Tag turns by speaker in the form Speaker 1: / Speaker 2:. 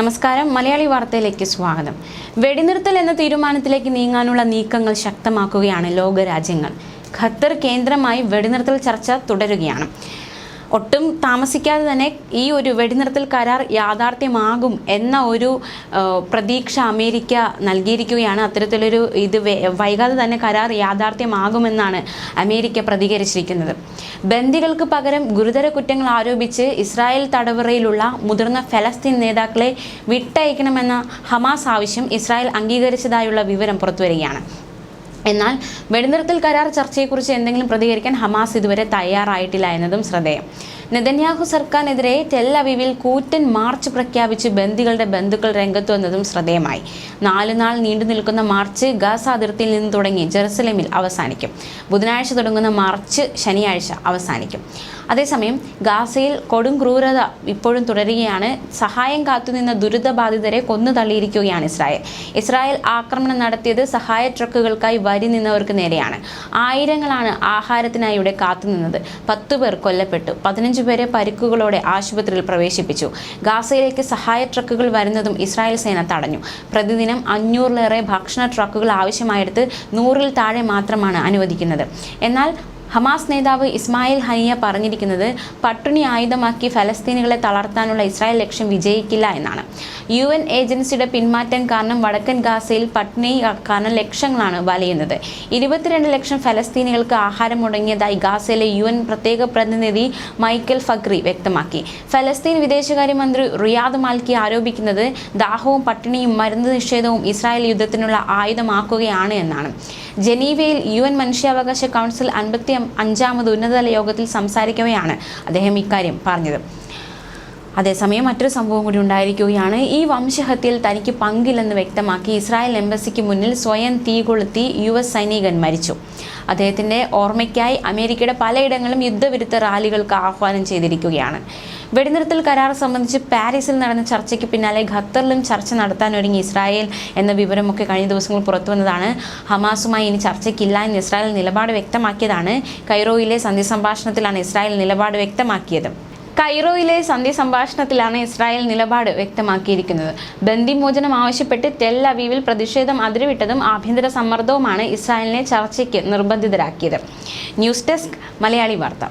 Speaker 1: നമസ്കാരം. മലയാളി വാർത്തയിലേക്ക് സ്വാഗതം. വെടിനിർത്തൽ എന്ന തീരുമാനത്തിലേക്ക് നീങ്ങാനുള്ള നീക്കങ്ങൾ ശക്തമാക്കുകയാണ് ലോകരാജ്യങ്ങൾ. ഖത്തർ കേന്ദ്രമായി വെടിനിർത്തൽ ചർച്ച തുടരുകയാണ്. ഒട്ടും താമസിക്കാതെ തന്നെ ഈ ഒരു വെടിനിർത്തൽ കരാർ യാഥാർത്ഥ്യമാകും എന്ന ഒരു പ്രതീക്ഷ അമേരിക്ക നൽകിയിരിക്കുകയാണ്. അത്തരത്തിലൊരു ഇത് വൈകാതെ തന്നെ കരാർ യാഥാർത്ഥ്യമാകുമെന്നാണ് അമേരിക്ക പ്രതികരിച്ചിരിക്കുന്നത്. ബന്ദികൾക്ക് പകരം ഗുരുതര കുറ്റങ്ങൾ ആരോപിച്ച് ഇസ്രായേൽ തടവറയിലുള്ള മുതിർന്ന ഫലസ്തീൻ നേതാക്കളെ വിട്ടയക്കണമെന്ന ഹമാസ് ആവശ്യം ഇസ്രായേൽ അംഗീകരിച്ചതായുള്ള വിവരം പുറത്തുവരികയാണ്. എന്നാൽ വെടിനിർത്തൽ കരാർ ചർച്ചയെക്കുറിച്ച് എന്തെങ്കിലും പ്രതികരിക്കാൻ ഹമാസ് ഇതുവരെ തയ്യാറായിട്ടില്ല എന്നതും ശ്രദ്ധേയം. നെതന്യാഹു സർക്കാരിനെതിരെ ടെൽ അവീവിൽ കൂറ്റൻ മാർച്ച് പ്രഖ്യാപിച്ച് ബന്ദികളുടെ ബന്ധുക്കൾ രംഗത്തു വന്നതും ശ്രദ്ധേയമായി. നാല് നാൾ നീണ്ടു നിൽക്കുന്ന മാർച്ച് ഗാസ അതിർത്തിയിൽ നിന്ന് തുടങ്ങി ജെറുസലേമിൽ അവസാനിക്കും. ബുധനാഴ്ച തുടങ്ങുന്ന മാർച്ച് ശനിയാഴ്ച അവസാനിക്കും. അതേസമയം ഗാസയിൽ കൊടും ക്രൂരത ഇപ്പോഴും തുടരുകയാണ്. സഹായം കാത്തുനിന്ന ദുരിതബാധിതരെ കൊന്നു തള്ളിയിരിക്കുകയാണ് ഇസ്രായേൽ. ഇസ്രായേൽ ആക്രമണം നടത്തിയത് സഹായ ട്രക്കുകൾക്കായി വരി നിന്നവർക്ക് നേരെയാണ്. ആയിരങ്ങളാണ് ആഹാരത്തിനായി ഇവിടെ കാത്തുനിന്നത്. പത്തു പേർ കൊല്ലപ്പെട്ടു. പതിനഞ്ച് പേരെ പരിക്കുകളോടെ ആശുപത്രിയിൽ പ്രവേശിപ്പിച്ചു. ഗാസയിലേക്ക് സഹായ ട്രക്കുകൾ വരുന്നതും ഇസ്രായേൽ സേന തടഞ്ഞു. പ്രതിദിനം അഞ്ഞൂറിലേറെ ഭക്ഷണ ട്രക്കുകൾ ആവശ്യമായെടുത്ത് നൂറിൽ താഴെ മാത്രമാണ് അനുവദിക്കുന്നത്. എന്നാൽ ഹമാസ് നേതാവ് ഇസ്മായിൽ ഹനിയ പറഞ്ഞിരിക്കുന്നത് പട്ടിണി ആയുധമാക്കി ഫലസ്തീനികളെ തളർത്താനുള്ള ഇസ്രായേൽ ലക്ഷ്യം വിജയിക്കില്ല എന്നാണ്. യു എൻ ഏജൻസിയുടെ പിന്മാറ്റം കാരണം വടക്കൻ ഗാസയിൽ പട്ടിണി കാരണം ലക്ഷങ്ങളാണ് വലയുന്നത്. ഇരുപത്തിരണ്ട് ലക്ഷം ഫലസ്തീനികൾക്ക് ആഹാരം മുടങ്ങിയതായി ഗാസയിലെ യു എൻ പ്രത്യേക പ്രതിനിധി മൈക്കൽ ഫക്രി വ്യക്തമാക്കി. ഫലസ്തീൻ വിദേശകാര്യമന്ത്രി റിയാദ് മാൽക്കി ആരോപിക്കുന്നത് ദാഹവും പട്ടിണിയും മരുന്ന് നിഷേധവും ഇസ്രായേൽ യുദ്ധത്തിനുള്ള ആയുധമാക്കുകയാണ് എന്നാണ്. ജനീവയിൽ യു എൻ മനുഷ്യാവകാശ കൗൺസിൽ അൻപത്തി അഞ്ചാമത് ഉന്നതതല യോഗത്തിൽ സംസാരിക്കവെയാണ് അദ്ദേഹം ഇക്കാര്യം പറഞ്ഞത്. അതേസമയം മറ്റൊരു സംഭവം കൂടി ഉണ്ടായിരിക്കുകയാണ്. ഈ വംശഹത്യയിൽ തനിക്ക് പങ്കില്ലെന്ന് വ്യക്തമാക്കി ഇസ്രായേൽ എംബസിക്ക് മുന്നിൽ സ്വയം തീ കൊളുത്തി യു എസ് സൈനികൻ മരിച്ചു. അദ്ദേഹത്തിന്റെ ഓർമ്മയ്ക്കായി അമേരിക്കയുടെ പലയിടങ്ങളും യുദ്ധവിരുദ്ധ റാലികൾക്ക് ആഹ്വാനം ചെയ്തിരിക്കുകയാണ്. വെടിനിർത്തൽ കരാർ സംബന്ധിച്ച് പാരീസിൽ നടന്ന ചർച്ചയ്ക്ക് പിന്നാലെ ഖത്തറിലും ചർച്ച നടത്താൻ ഒരുങ്ങി ഇസ്രായേൽ എന്ന വിവരമൊക്കെ കഴിഞ്ഞ ദിവസങ്ങൾ പുറത്തു വന്നതാണ്. ഹമാസുമായി ഇനി ചർച്ചയ്ക്കില്ല എന്ന് ഇസ്രായേൽ നിലപാട് വ്യക്തമാക്കിയതാണ്. കൈറോയിലെ സന്ധി സംഭാഷണത്തിലാണ് ഇസ്രായേൽ നിലപാട് വ്യക്തമാക്കിയത്. കൈറോയിലെ സന്ധി സംഭാഷണത്തിലാണ് ഇസ്രായേൽ നിലപാട് വ്യക്തമാക്കിയിരിക്കുന്നത്. ബന്ദിമോചനം ആവശ്യപ്പെട്ട് ടെൽ അവീവിൽ പ്രതിഷേധം അതിരുവിട്ടതും ആഭ്യന്തര സമ്മർദ്ദവുമാണ് ഇസ്രായേലിനെ ചർച്ചയ്ക്ക് നിർബന്ധിതരാക്കിയത്. ന്യൂസ് ഡെസ്ക് മലയാളി വാർത്ത.